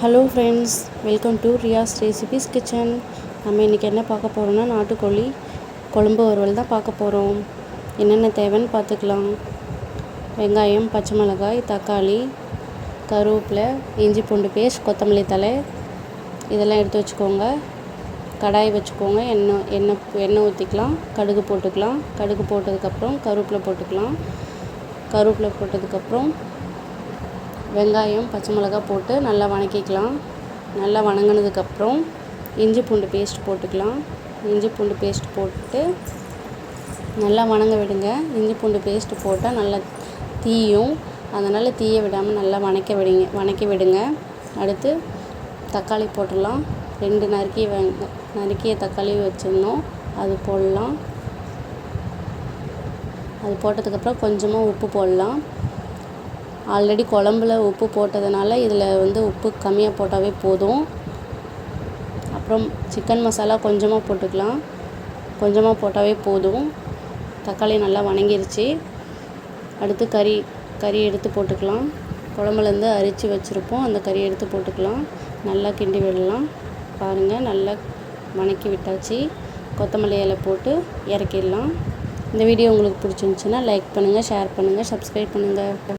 Hello friends welcome to Riyaz recipes kitchen நம்ம இன்றைக்கி என்ன பார்க்க போகிறோம்னா நாட்டுக்கோழி குழம்பு வறுவல் தான் பார்க்க போகிறோம் என்னென்ன தேவைன்னு பார்த்துக்கலாம். வெங்காயம் பச்சை மிளகாய் தக்காளி கருவேப்பிலை இஞ்சி பூண்டு பேஸ்ட் கொத்தமல்லி தழை. இதெல்லாம் எடுத்து வச்சுக்கோங்க. கடாய் வச்சுக்கோங்க. எண்ணெய் எண்ணெய் எண்ணெய் ஊற்றிக்கலாம் கடுகு போட்டுக்கலாம். கடுகு போட்டதுக்கப்புறம் கருவேப்பிலை போட்டுக்கலாம். கருவேப்பிலை போட்டதுக்கப்புறம் வெங்காயம் பச்சை மிளகா போட்டு நல்லா வணக்கிக்கலாம். நல்லா வணங்கினதுக்கப்புறம் இஞ்சி பூண்டு பேஸ்ட் போட்டுக்கலாம். இஞ்சி பூண்டு பேஸ்ட் போட்டு நல்லா வணங்க விடுங்க. இஞ்சி பூண்டு பேஸ்ட் போட்டால் நல்லா தீயும். அதனால் தீய விடாமல் நல்லா வணக்க விடுங்க வணக்கி விடுங்க. அடுத்து தக்காளி போட்டுடலாம். ரெண்டு நறுக்கி வெங்க நறுக்கிய தக்காளி வச்சுருந்தோம். அது போடலாம். அது போட்டதுக்கப்புறம் கொஞ்சமாக உப்பு போடலாம். ஆல்ரெடி குழம்புல உப்பு போட்டதுனால இதில் வந்து உப்பு கம்மியாக போட்டாவே போதும். அப்புறம் சிக்கன் மசாலா கொஞ்சமாக போட்டுக்கலாம். கொஞ்சமாக போட்டாவே போதும். தக்காளி நல்லா வணங்கிருச்சு. அடுத்து கறி கறி எடுத்து போட்டுக்கலாம். குழம்புலேருந்து அரித்து வச்சுருப்போம். அந்த கறி எடுத்து போட்டுக்கலாம். நல்லா கிண்டி விடலாம். பாருங்கள் நல்லா வணக்கி விட்டாச்சு. கொத்தமல்லி இலை போட்டு இறக்கிடலாம். இந்த வீடியோ உங்களுக்கு பிடிச்சிருந்துச்சின்னா லைக் பண்ணுங்கள் ஷேர் பண்ணுங்கள் சப்ஸ்கிரைப் பண்ணுங்கள்